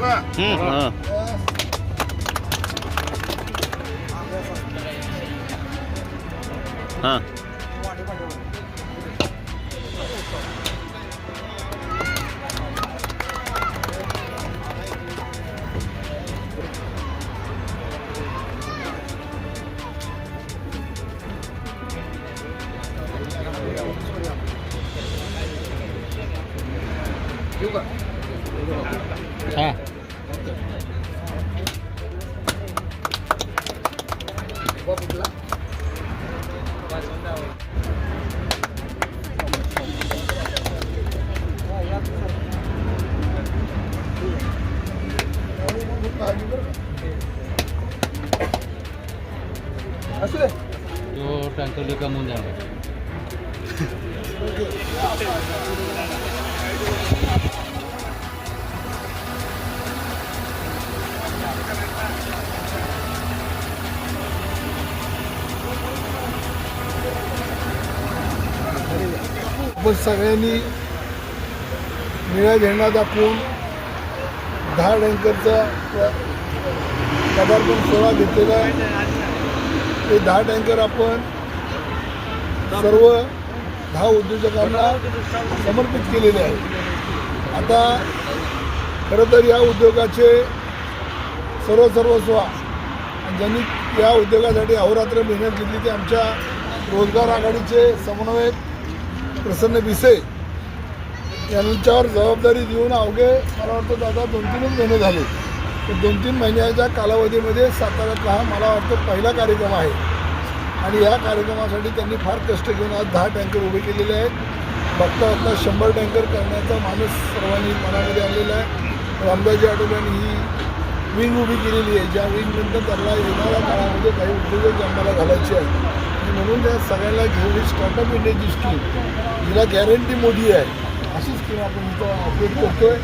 हां हां हां तो Eh. saya Jordan kamu Mundial. आपण सगळ्यांनी निळ्या झेंडा दाखवून दहा टँकरचा पदार्पण सोहळा घेतलेला आहे. ते दहा टँकर आपण सर्व दहा उद्योजकांना समर्पित केलेले आहे आता खरं तर या उद्योगाचे सर्व सर्वस्व आणि ज्यांनी या उद्योगासाठी अहोरात्र मेहनत घेतली ते आमच्या रोजगार आघाडीचे समन्वयक प्रसन्न विसे यांच्यावर जबाबदारी देऊन अवघे मला वाटतं दादा दोन तीनच महिने झाले. तर दोन तीन महिन्याच्या कालावधीमध्ये साताऱ्यातला हा मला वाटतं पहिला कार्यक्रम आहे. आणि या कार्यक्रमासाठी त्यांनी फार कष्ट घेऊन आज दहा टँकर उभे केलेले आहेत. बघता बघता शंभर टँकर करण्याचा माणूस सर्वांनी मनामध्ये आलेला आहे. रामदासजी आठवल्यांनी ही विंग उभी केलेली आहे. ज्या विंगनंतर त्यांना येणाऱ्या काळामध्ये काही उद्योजक जन्माला घालायचे आहेत. म्हणून त्या सगळ्यांना घेऊन ही स्टार्टअप इंडियाची स्कीम हिला गॅरंटी मोठी आहे अशी स्कीम आपण इथं ऑपरेट करतोय.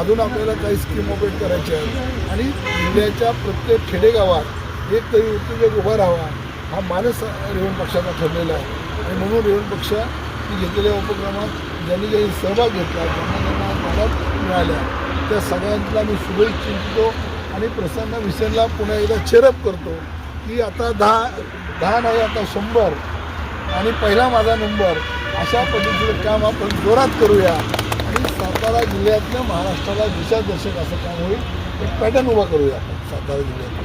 अजून आपल्याला काही स्कीम ऑपरेट करायच्या आहेत. आणि इंडियाच्या प्रत्येक खेडेगावात एक तरी उद्योजक उभा राहावा हा मानस रेवण पक्षाचा ठरलेला आहे. आणि म्हणून रेवण पक्ष घेतलेल्या उपक्रमात ज्यांनी ज्यांनी सहभाग घेतला ज्यांना ज्यांना मदत मिळाल्या त्या सगळ्यांना मी शुभेच्छा चिंतितो आणि प्रसन्न विसनला पुन्हा एकदा चेरअप करतो की आता दहा दहा नाही आता शंभर. आणि पहिला माझा नंबर. अशा पद्धतीचं काम आपण जोरात करूया. आणि सातारा जिल्ह्यातलं महाराष्ट्राला दिशादर्शक असं काम होईल एक पॅटर्न उभा करूया आपण सातारा जिल्ह्यात